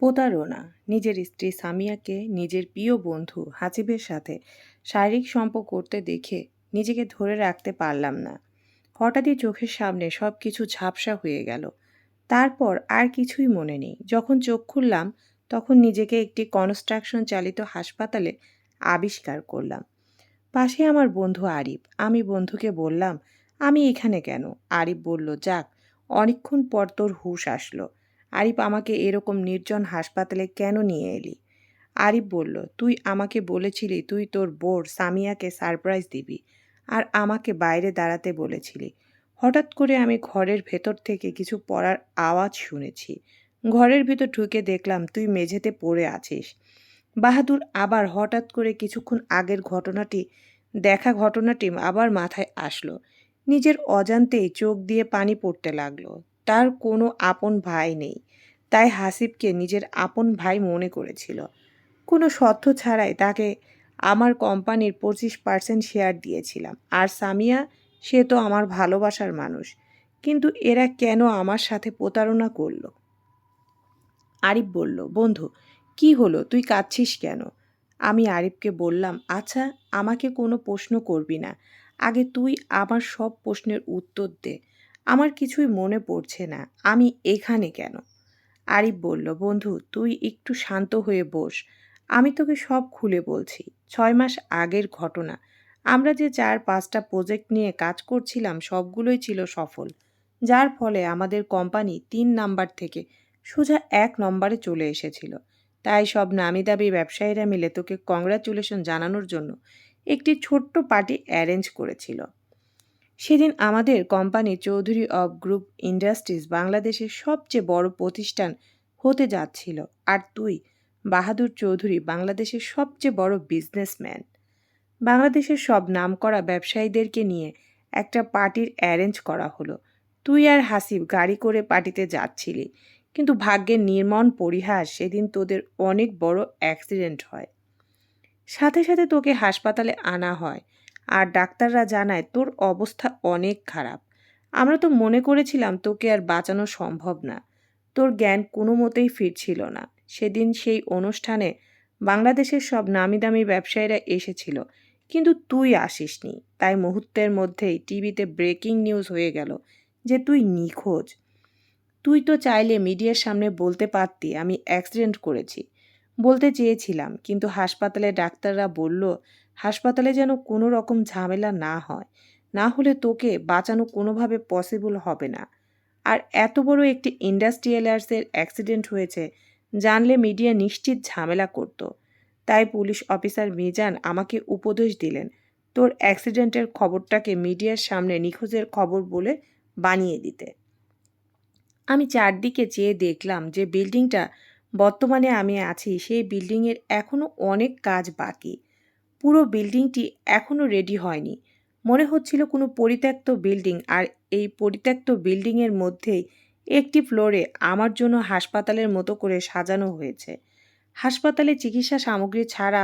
প্রতারণা। নিজের স্ত্রী সামিয়াকে নিজের প্রিয় বন্ধু হাসিবের সাথে শারীরিক সম্পর্ক করতে দেখে নিজেকে ধরে রাখতে পারলাম না। হঠাৎই চোখের সামনে সব কিছু ঝাপসা হয়ে গেল। তারপর আর কিছুই মনে নেই। যখন চোখ খুললাম, তখন নিজেকে একটি কনস্ট্রাকশন চালিত হাসপাতালে আবিষ্কার করলাম। পাশে আমার বন্ধু আরিফ। আমি বন্ধুকে বললাম, আমি এখানে কেন? আরিফ বলল, যাক, অনেকক্ষণ পর তোর হুঁশ আসলো। আরিফ আমাকে এরকম নির্জন হাসপাতালে কেন নিয়ে এলি? আরিফ বলল, তুই আমাকে বলেছিলি, তুই তোর বোর সামিয়াকে সারপ্রাইজ দিবি আর আমাকে বাইরে দাঁড়াতে বলেছিলি। হঠাৎ করে আমি ঘরের ভেতর থেকে কিছু পড়ার আওয়াজ শুনেছি। ঘরের ভেতর ঢুকে দেখলাম তুই মেঝেতে পড়ে আছিস। বাহাদুর আবার হঠাৎ করে কিছুক্ষণ আগের ঘটনাটি, দেখা ঘটনাটি আবার মাথায় আসলো। নিজের অজান্তেই চোখ দিয়ে পানি পড়তে লাগল। তার কোনো আপন ভাই নেই। তাই হাসিবকে নিজের আপন ভাই মনে করেছিল। কোনো সত্য ছাড়াই তাকে আমার কোম্পানির পঁচিশ পার্সেন্ট শেয়ার দিয়েছিলাম। আর সামিয়া, সে তো আমার ভালোবাসার মানুষ। কিন্তু এরা কেন আমার সাথে প্রতারণা করল? আরিফ বলল, বন্ধু, কি হলো? তুই কাঁদছিস কেন? আমি আরিফকে বললাম আচ্ছা আমাকে কোনো প্রশ্ন করবি না। আগে তুই আমার সব প্রশ্নের উত্তর দে। আমার কিছুই মনে পড়ছে না, আমি এখানে কেন? আরিফ বলল, বন্ধু, তুই একটু শান্ত হয়ে বস। আমি তোকে সব খুলে বলছি। ছয় মাস আগের ঘটনা। আমরা যে চার পাঁচটা প্রজেক্ট নিয়ে কাজ করছিলাম, সবগুলোই ছিল সফল। যার ফলে আমাদের কোম্পানি তিন নাম্বার থেকে সোজা এক নম্বরে চলে এসেছিল। তাই সব নামি দাবি ব্যবসায়ীরা মিলে তোকে কংগ্রাচুলেশন জানানোর জন্য একটি ছোট্ট পার্টি অ্যারেঞ্জ করেছিল। সেদিন আমাদের company Chowdhury of group industries বাংলাদেশের সবচেয়ে বড় প্রতিষ্ঠান হতে যাচ্ছিল। আর তুই, বাহাদুর চৌধুরী বাংলাদেশের সবচেয়ে বড় বিজনেসম্যান। বাংলাদেশের সব নামকরা ব্যবসায়ীদেরকে নিয়ে একটা পার্টির অ্যারেঞ্জ করা হলো। তুই আর হাসিব গাড়ি করে পার্টিতে যাচ্ছিলি, কিন্তু ভাগ্যের নির্মম পরিহাস সেদিন তোদের অনেক বড় অ্যাক্সিডেন্ট হয়। সাথে সাথে তোকে হাসপাতালে আনা হয়। আর ডাক্তাররা জানায় তোর অবস্থা অনেক খারাপ। আমরা তো মনে করেছিলাম তোকে আর বাঁচানো সম্ভব না। তোর জ্ঞান কোনো মতেই ফিরছিল না। সেদিন সেই অনুষ্ঠানে বাংলাদেশের সব নামি দামি ব্যবসায়ীরা এসেছিল। কিন্তু তুই আসিসনি। তাই মুহূর্তের মধ্যেই টিভিতে ব্রেকিং নিউজ হয়ে গেল যে তুই নিখোঁজ। তুই তো চাইলে মিডিয়ার সামনে বলতে পারতি, আমি অ্যাক্সিডেন্ট করেছি। বলতে চেয়েছিলাম, কিন্তু হাসপাতালে ডাক্তাররা বলল হাসপাতালে যেন কোনো রকম ঝামেলা না হয়, না হলে তোকে বাঁচানো কোনোভাবে পসিবল হবে না। আর এত বড় একটি ইন্ডাস্ট্রিয়ালার্সের অ্যাক্সিডেন্ট হয়েছে, জানলে মিডিয়া নিশ্চিত ঝামেলা করত। তাই পুলিশ অফিসার মিজান আমাকে উপদেশ দিলেন, তোর অ্যাক্সিডেন্টের খবরটাকে মিডিয়ার সামনে নিখোঁজের খবর বলে বানিয়ে দিতে। আমি চারদিকে চেয়ে দেখলাম যে বিল্ডিংটা বর্তমানে আমি আছি, সেই বিল্ডিংয়ের এখনও অনেক কাজ বাকি। পুরো বিল্ডিংটি এখনও রেডি হয়নি। মনে হচ্ছিল কোনো পরিত্যক্ত বিল্ডিং আর এই পরিত্যক্ত বিল্ডিংয়ের মধ্যেই একটি ফ্লোরে আমার জন্য হাসপাতালের মতো করে সাজানো হয়েছে। হাসপাতালে চিকিৎসা সামগ্রী ছাড়া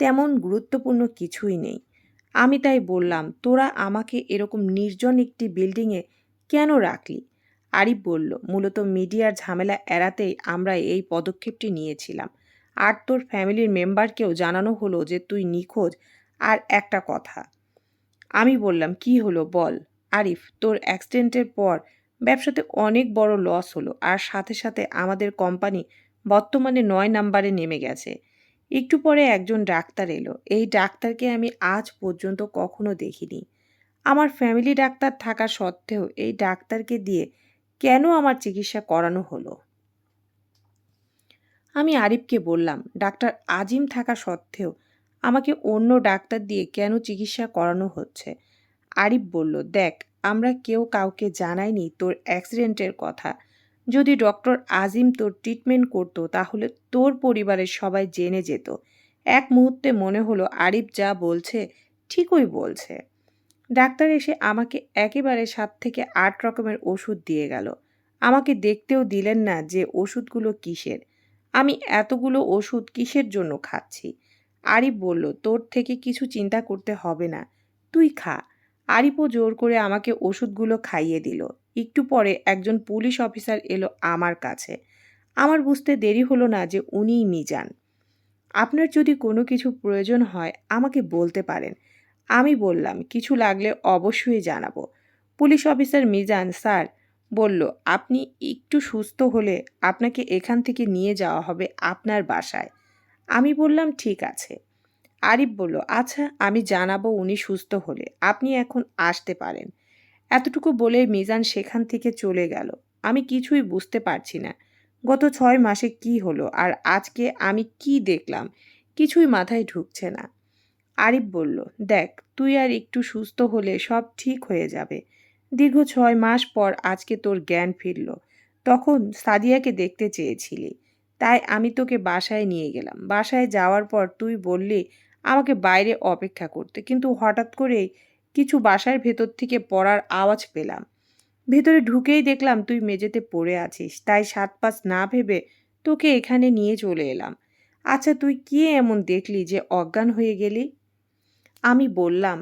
তেমন গুরুত্বপূর্ণ কিছুই নেই। আমি তাই বললাম, তোরা আমাকে এরকম নির্জন একটি বিল্ডিংয়ে কেন রাখলি? আরিফ বলল, মূলত মিডিয়ার ঝামেলা এড়াতেই আমরা এই পদক্ষেপটি নিয়েছিলাম। আর তোর ফ্যামিলির মেম্বারকেও জানানো হলো যে তুই নিখোঁজ। আর একটা কথা, আমি বললাম, কি হলো বল? আরিফ, তোর অ্যাক্সিডেন্টের পর ব্যবসাতে অনেক বড় লস হলো আর সাথে সাথে আমাদের কোম্পানি বর্তমানে নয় নাম্বারে নেমে গেছে। একটু পরে একজন ডাক্তার এলো। এই ডাক্তারকে আমি আজ পর্যন্ত কখনো দেখিনি। আমার ফ্যামিলি ডাক্তার থাকা সত্ত্বেও এই ডাক্তারকে দিয়ে কেন আমার চিকিৎসা করানো হলো? আমি আরিফকে বললাম, ডাক্তার আজিম থাকা সত্ত্বেও আমাকে অন্য ডাক্তার দিয়ে কেন চিকিৎসা করানো হচ্ছে? আরিফ বলল, দেখ, আমরা কেউ কাউকে জানাইনি তোর অ্যাক্সিডেন্টের কথা। যদি ডক্টর আজিম তোর ট্রিটমেন্ট করতো, তাহলে তোর পরিবারের সবাই জেনে যেত। এক মুহূর্তে মনে হলো আরিফ যা বলছে, ঠিকই বলছে। ডাক্তার এসে আমাকে একেবারে সাত থেকে আট রকমের ওষুধ দিয়ে গেল। আমাকে দেখতেও দিলেন না যে ওষুধগুলো কিসের। আমি এতগুলো ওষুধ কিসের জন্য খাচ্ছি? আরিফ বলল, তোর থেকে কিছু চিন্তা করতে হবে না। তুই খা। আরিফও জোর করে আমাকে ওষুধগুলো খাইয়ে দিল। একটু পরে একজন পুলিশ অফিসার এলো আমার কাছে। আমার বুঝতে দেরি হলো না যে উনিই মিজান। আপনার যদি কোনো কিছু প্রয়োজন হয়, আমাকে বলতে পারেন। আমি বললাম, কিছু লাগলে অবশ্যই জানাব। পুলিশ অফিসার মিজান, স্যার বলল, আপনি একটু সুস্থ হলে আপনাকে এখান থেকে নিয়ে যাওয়া হবে আপনার বাসায়। আমি বললাম, ঠিক আছে। আরিফ বলল আচ্ছা আমি জানাব উনি সুস্থ হলে। আপনি এখন আসতে পারেন। এতটুকু বলে মিজান সেখান থেকে চলে গেল। আমি কিছুই বুঝতে পারছি না, গত ছয় মাসে কি হলো আর আজকে আমি কি দেখলাম, কিছুই মাথায় ঢুকছে না। আরিফ বলল, দেখ, তুই আর একটু সুস্থ হলে সব ঠিক হয়ে যাবে। দীর্ঘ ছয় মাস পর আজকে তোর জ্ঞান ফিরল। তখন সাদিয়াকে দেখতে চেয়েছিলি। তাই আমি তোকে বাসায় নিয়ে গেলাম। বাসায় যাওয়ার পর তুই বললি, আমাকে বাইরে অপেক্ষা করতে। কিন্তু হঠাৎ করেই কিছু বাসার ভেতর থেকে পড়ার আওয়াজ পেলাম। ভেতরে ঢুকেই দেখলাম তুই মেঝেতে পড়ে আছিস। তাই সাত পাঁচ না ভেবে তোকে এখানে নিয়ে চলে এলাম। আচ্ছা তুই কি এমন দেখলি যে অজ্ঞান হয়ে গেলি? আমি বললাম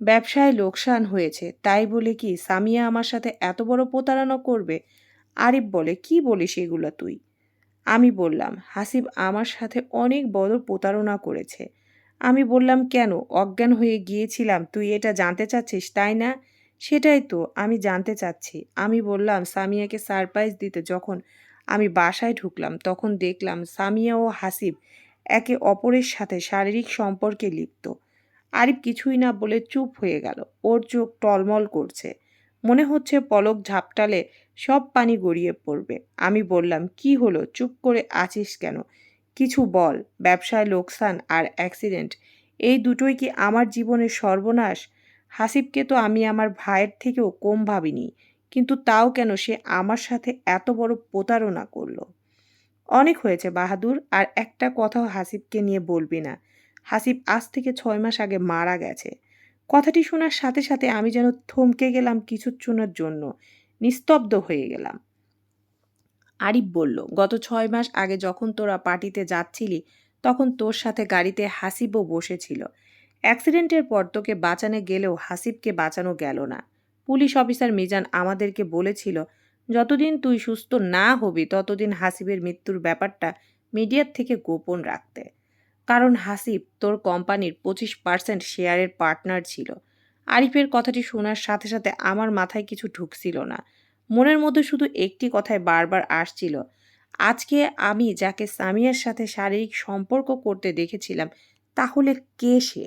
ব্যবসায় লোকসান হয়েছে, তাই বলে কি সামিয়া আমার সাথে এত বড় প্রতারণা করবে? আরিফ বলে, কি বলিস এগুলো তুই? আমি বললাম, হাসিব আমার সাথে অনেক বড় প্রতারণা করেছে। আমি বললাম, কেন? অজ্ঞান হয়ে গিয়েছিলাম, তুই এটা জানতে চাচ্ছিস, তাই না? সেটাই তো, আমি জানতে চাচ্ছি। আমি বললাম, সামিয়াকে সারপ্রাইজ দিতে যখন আমি বাসায় ঢুকলাম, তখন দেখলাম সামিয়া ও হাসিব একে অপরের সাথে শারীরিক সম্পর্কে লিপ্ত। আরিফ কিছুই না বলে চুপ হয়ে গেল। ওর চোখ টলমল করছে। মনে হচ্ছে পলক ঝাপটালে সব পানি গড়িয়ে পড়বে। আমি বললাম, কি হলো? চুপ করে আছিস কেন? কিছু বল। ব্যবসায় লোকসান আর অ্যাক্সিডেন্ট, এই দুটোই কি আমার জীবনের সর্বনাশ? হাসিবকে তো আমি আমার ভাইয়ের থেকেও কম ভাবিনি, কিন্তু তাও কেন সে আমার সাথে এত বড় প্রতারণা করল? অনেক হয়েছে, বাহাদুর, আর একটা কথাও হাসিবকে নিয়ে বলবি না। হাসিব আজ থেকে ছয় মাস আগে মারা গেছে। কথাটি শোনার সাথে সাথে আমি যেন থমকে গেলাম কিছুক্ষণের জন্য। নিস্তব্ধ হয়ে গেলাম। আরিফ বলল, গত ছয় মাস আগে যখন তোরা পার্টিতে যাচ্ছিলি, তখন তোর সাথে গাড়িতে হাসিবও বসেছিল। অ্যাক্সিডেন্টের পর তোকে বাঁচানো গেলেও হাসিবকে বাঁচানো গেল না। পুলিশ অফিসার মিজান আমাদেরকে বলেছিল, যতদিন তুই সুস্থ না হবি, ততদিন হাসিবের মৃত্যুর ব্যাপারটা মিডিয়ার থেকে গোপন রাখতে। কারণ হাসিব তোর কোম্পানির পঁচিশ পার্সেন্ট শেয়ারের পার্টনার ছিল। আরিফের কথাটি শোনার সাথে সাথে আমার মাথায় কিছু ঢুকছিল না। মনের মধ্যে শুধু একটি কথায় বারবার আসছিল। আজকে আমি যাকে সামিয়ার সাথে শারীরিক সম্পর্ক করতে দেখেছিলাম, তাহলে কে সে?